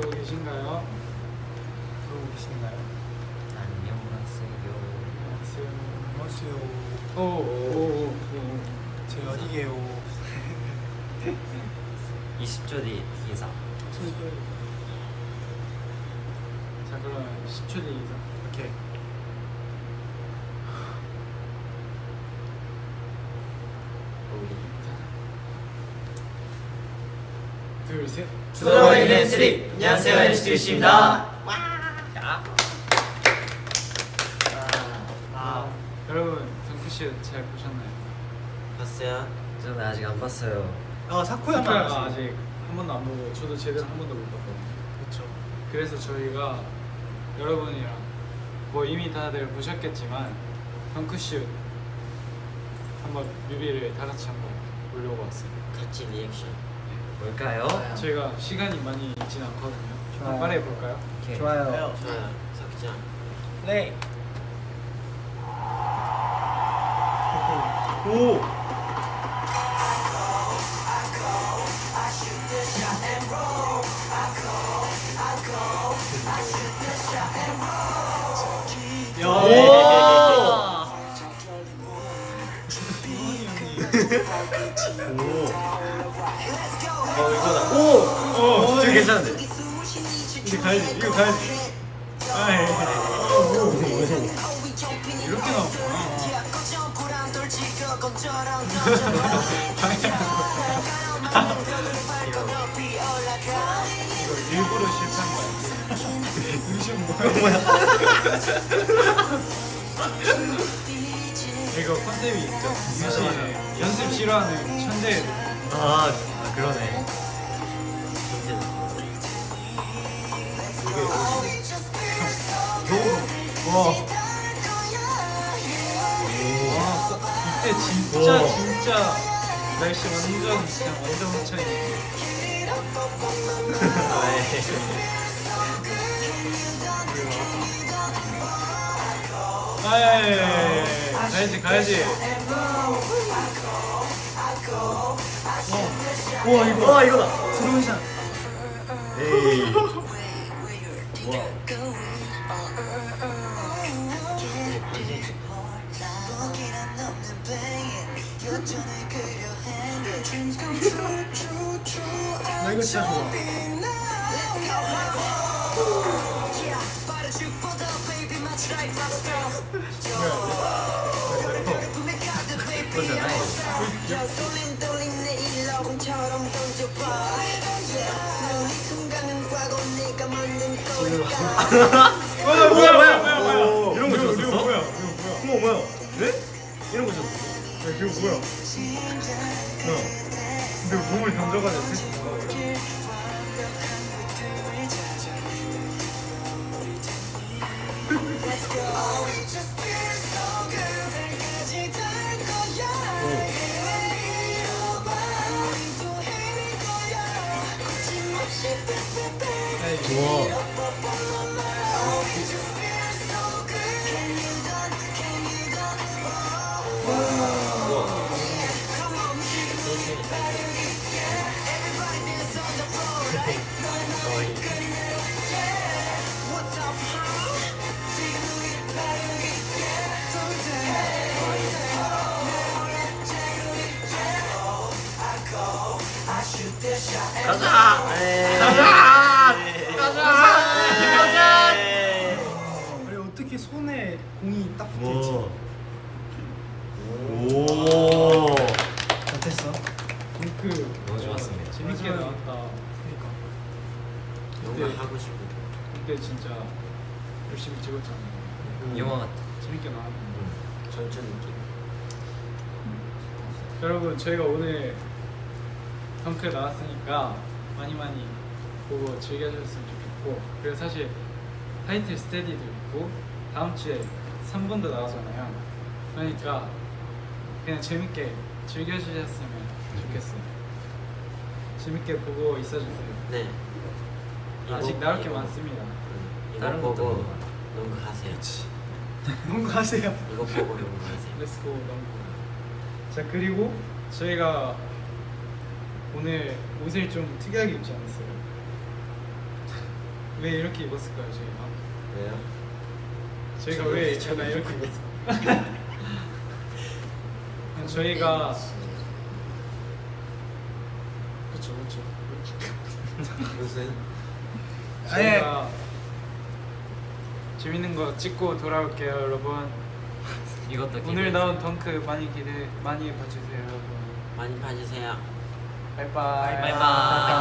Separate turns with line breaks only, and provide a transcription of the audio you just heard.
계신가요?
그러고 계신가요?
안녕하세요.
안녕하세요.
오오오 오
제 어디게요?
20초 뒤 인사.
자 그러면 10초 뒤 인사
오케이.
둘셋
투더버리는 쓰리. 안녕하세요 NCT입니다.
아, 여러분 덩크슛 잘 보셨나요?
봤어요? 저는 아직 안 봤어요.
아 사쿠야만
사쿠야가 아직 한 번도 안 보고 저도 제대로 한 번도 못 봤거든요
그렇죠.
그래서 저희가 여러분이랑 뭐 이미 다들 보셨겠지만 덩크슛 한번 뮤비를 다 같이 한번 보려고 왔어요
같이 리액션. 뭘까요?
저희가 시간이 많이 있진 않거든요
좋아요.
한번 빨리 해볼까요?
오케이.
좋아요.
좋아요. 석장.
네. 오.
어 이거다.
오.
오, 지금 괜찮은데.
이거 가야지 이거 가야지 아이 이렇게 나왔구나 이거 일부러 실패한 거 알지? 의심 뭐야? 이거 컨셉이 있죠. 유시 연습 싫어하는 천재.
아, 아 그러네.
와. 와, 써- 이때 진짜
와.
진짜 날씨 완전 그냥 완전 화창이. 아예 가야지 가야지.
와 이거. 와 이거다.
드론 샷.
에이. 와.
나 이거 진짜 좋아.
뭐야 뭐야 뭐야 뭐야.
이런 거
이거
줬었어?
이거 뭐야? 이거 뭐야?
뭐야? 네? 이런 거 줬어.
야, 이거 뭐야? 뭐야? 근데 몸을 던져가지고 셋이
가자! 가자! 가자!
아니 어떻게 손에 공이 딱 붙어있지?
오. 오.
어땠어?
그
너무 좋았습니다.
재밌게
맞아요.
나왔다.
그러니까.
영화 하고 싶어.
그때 진짜 열심히 찍었잖아요.
영화 같아.
재밌게 나왔는데.
전주 느낌.
여러분 저희가 오늘 덩크 나왔으니까 많이 많이 보고 즐겨주셨으면 좋겠고 그리고 사실 타이틀 스테디도 있고 다음 주에 3분도 나오잖아요 그러니까 그냥 재밌게 즐겨주셨으면 좋겠어요 재밌게 보고 있어주세요
네.
아직 나올 게 많습니다
이거
다른
보고 농구 하세요.
뭔가 하세요.
이거 보고 농구 하세요.
렛츠고 넘고 자 그리고 저희가 오늘 옷을 좀 특이하게 입지 않았어요 왜 이렇게 입었을까요 저희가?
왜요?
저희가 왜 약간 이렇게 입었을까요? 저희가 그렇죠 그렇죠
무슨?
저희가 재밌는 거 찍고 돌아올게요 여러분
이것도
오늘 나온 덩크 많이 기대 많이 봐주세요 여러분
많이 봐주세요.
바이바이
바이바이.
자